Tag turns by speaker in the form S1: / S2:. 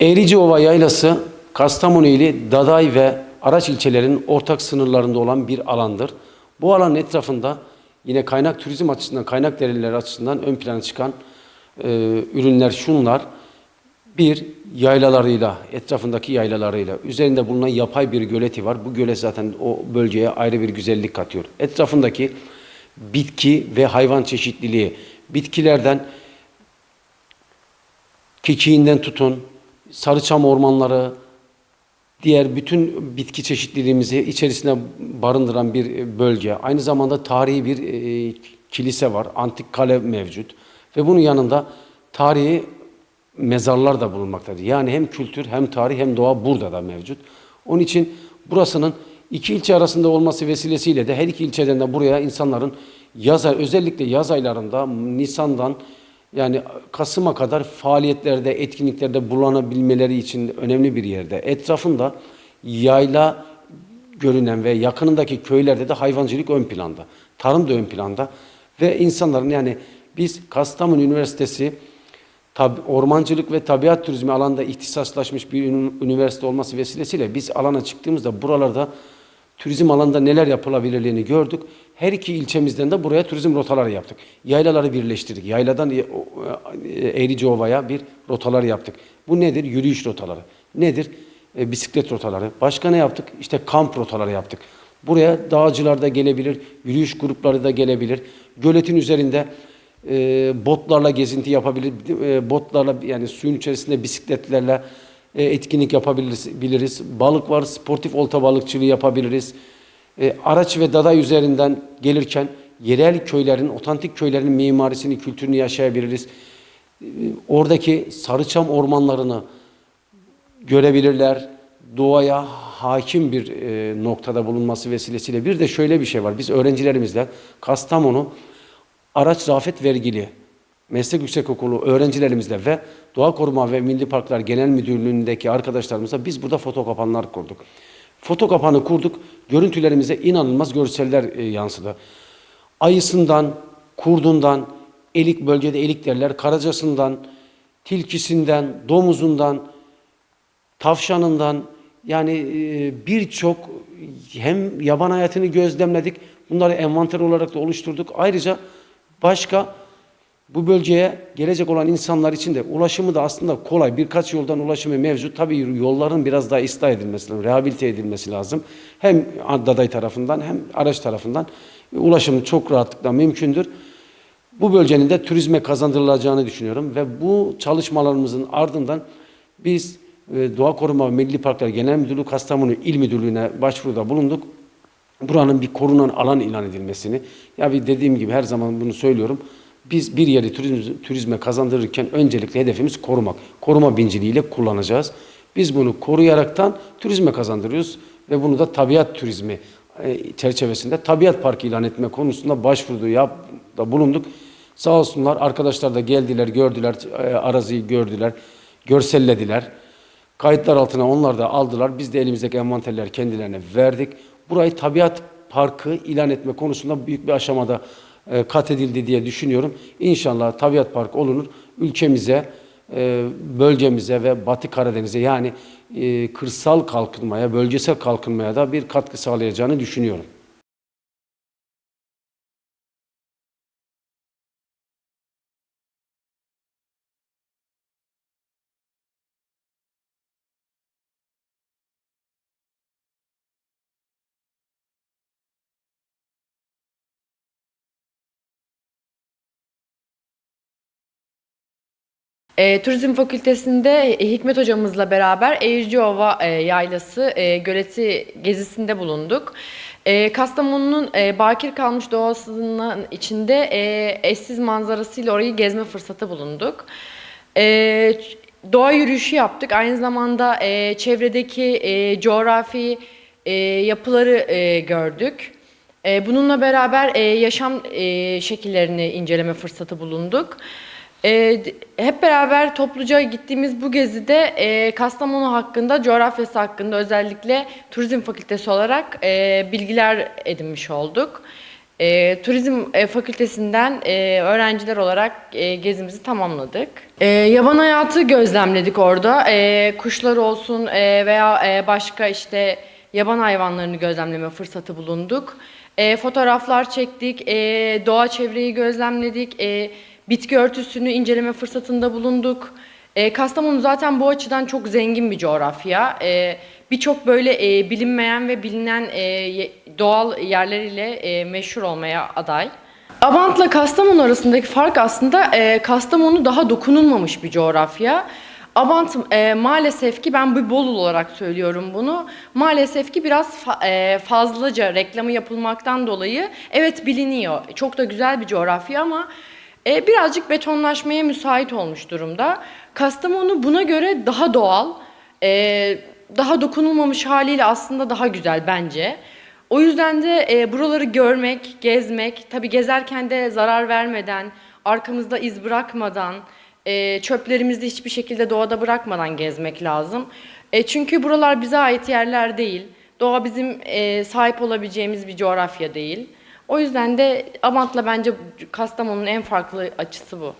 S1: Eğriciova Yaylası, Kastamonu ili Daday ve Araç ilçelerinin ortak sınırlarında olan bir alandır. Bu alanın etrafında yine kaynak turizm açısından, kaynak değerleri açısından ön plana çıkan e, ürünler şunlar. Bir, yaylalarıyla, etrafındaki yaylalarıyla, üzerinde bulunan yapay bir göleti var. Bu gölet zaten o bölgeye ayrı bir güzellik katıyor. Etrafındaki bitki ve hayvan çeşitliliği, bitkilerden kekiğinden tutun, sarıçam ormanları, diğer bütün bitki çeşitliliğimizi içerisine barındıran bir bölge. Aynı zamanda tarihi bir e, kilise var, antik kale mevcut ve bunun yanında tarihi mezarlar da bulunmaktadır. Yani hem kültür hem tarih hem doğa burada da mevcut. Onun için burasının iki ilçe arasında olması vesilesiyle de her iki ilçeden de buraya insanların yaz özellikle yaz aylarında Nisan'dan yani Kasım'a kadar faaliyetlerde, etkinliklerde bulunabilmeleri için önemli bir yerde. Etrafında yayla görünen ve yakınındaki köylerde de hayvancılık ön planda. Tarım da ön planda. Ve insanların yani biz Kastamonu Üniversitesi ormancılık ve tabiat turizmi alanda ihtisaslaşmış bir üniversite olması vesilesiyle biz alana çıktığımızda buralarda turizm alanında neler yapılabilirliğini gördük. Her iki ilçemizden de buraya turizm rotaları yaptık. Yaylaları birleştirdik. Yayladan e, e, Eğriceova'ya bir rotalar yaptık. Bu nedir? Yürüyüş rotaları. Nedir? E, bisiklet rotaları. Başka ne yaptık? İşte kamp rotaları yaptık. Buraya dağcılar da gelebilir, yürüyüş grupları da gelebilir. Göletin üzerinde e, botlarla gezinti yapabilir, e, botlarla yani suyun içerisinde bisikletlerle e, etkinlik yapabiliriz. Biliriz. Balık var, sportif olta balıkçılığı yapabiliriz. E, araç ve dada üzerinden gelirken yerel köylerin, otantik köylerin mimarisini, kültürünü yaşayabiliriz. E, oradaki sarıçam ormanlarını görebilirler. Doğaya hakim bir noktada bulunması vesilesiyle bir de şöyle bir şey var. Biz öğrencilerimizle Kastamonu Araç Rafet Vergili Meslek Yüksekokulu öğrencilerimizle ve Doğa Koruma ve Milli Parklar Genel Müdürlüğü'ndeki arkadaşlarımızla biz burada foto kapanlar kurduk. Foto kapanı kurduk. Görüntülerimize inanılmaz görseller e, yansıdı. Ayısından, kurdundan, elik bölgede elik derler, karacasından, tilkisinden, domuzundan, tavşanından yani e, birçok hem yaban hayatını gözlemledik. Bunları envanter olarak da oluşturduk. Ayrıca başka bu bölgeye gelecek olan insanlar için de ulaşımı da aslında kolay. Birkaç yoldan ulaşımı mevcut. Tabii yolların biraz daha ıslah edilmesi lazım, rehabilite edilmesi lazım. Hem Daday tarafından hem araç tarafından ulaşım çok rahatlıkla mümkündür. Bu bölgenin de turizme kazandırılacağını düşünüyorum ve bu çalışmalarımızın ardından biz e, Doğa Koruma ve Milli Parklar Genel Müdürlüğü Kastamonu İl Müdürlüğü'ne başvuruda bulunduk. Buranın bir korunan alan ilan edilmesini. Ya bir dediğim gibi her zaman bunu söylüyorum. Biz bir yeri turizm, turizme kazandırırken öncelikle hedefimiz korumak. Koruma binciliğiyle kullanacağız. Biz bunu koruyaraktan turizme kazandırıyoruz ve bunu da tabiat turizmi e, çerçevesinde tabiat parkı ilan etme konusunda başvurdu yap da bulunduk. Sağ olsunlar arkadaşlar da geldiler, gördüler, e, araziyi gördüler, görsellediler. Kayıtlar altına onlar da aldılar. Biz de elimizdeki envanterleri kendilerine verdik. Burayı tabiat parkı ilan etme konusunda büyük bir aşamada e, kat edildi diye düşünüyorum. İnşallah tabiat parkı olunur. Ülkemize, e, bölgemize ve Batı Karadeniz'e yani e, kırsal kalkınmaya, bölgesel kalkınmaya da bir katkı sağlayacağını düşünüyorum.
S2: E, Turizm Fakültesi'nde Hikmet hocamızla beraber Eğirciova e, Yaylası e, göleti gezisinde bulunduk. E, Kastamonu'nun e, bakir kalmış doğasının içinde e, eşsiz manzarasıyla orayı gezme fırsatı bulunduk. E, doğa yürüyüşü yaptık. Aynı zamanda e, çevredeki e, coğrafi e, yapıları e, gördük. E, bununla beraber e, yaşam e, şekillerini inceleme fırsatı bulunduk. E, hep beraber topluca gittiğimiz bu gezide e, Kastamonu hakkında, coğrafyası hakkında özellikle turizm fakültesi olarak e, bilgiler edinmiş olduk. E, turizm e, fakültesinden e, öğrenciler olarak e, gezimizi tamamladık. E, yaban hayatı gözlemledik orada. E, kuşlar olsun e, veya e, başka işte yaban hayvanlarını gözlemleme fırsatı bulunduk. E, fotoğraflar çektik, e, doğa çevreyi gözlemledik, e, bitki örtüsünü inceleme fırsatında bulunduk. E, Kastamonu zaten bu açıdan çok zengin bir coğrafya. E, Birçok böyle e, bilinmeyen ve bilinen e, doğal yerleriyle e, meşhur olmaya aday. Abant'la Kastamonu arasındaki fark aslında e, Kastamonu daha dokunulmamış bir coğrafya. Abant e, maalesef ki ben bir Bolu olarak söylüyorum bunu. Maalesef ki biraz fa- e, fazlaca reklamı yapılmaktan dolayı evet biliniyor. Çok da güzel bir coğrafya ama e, birazcık betonlaşmaya müsait olmuş durumda. Kastamonu buna göre daha doğal, e, daha dokunulmamış haliyle aslında daha güzel bence. O yüzden de e, buraları görmek, gezmek, tabii gezerken de zarar vermeden, arkamızda iz bırakmadan, e, çöplerimizi hiçbir şekilde doğada bırakmadan gezmek lazım. E, çünkü buralar bize ait yerler değil. Doğa bizim e, sahip olabileceğimiz bir coğrafya değil. O yüzden de Abant'la bence Kastamonu'nun en farklı açısı bu.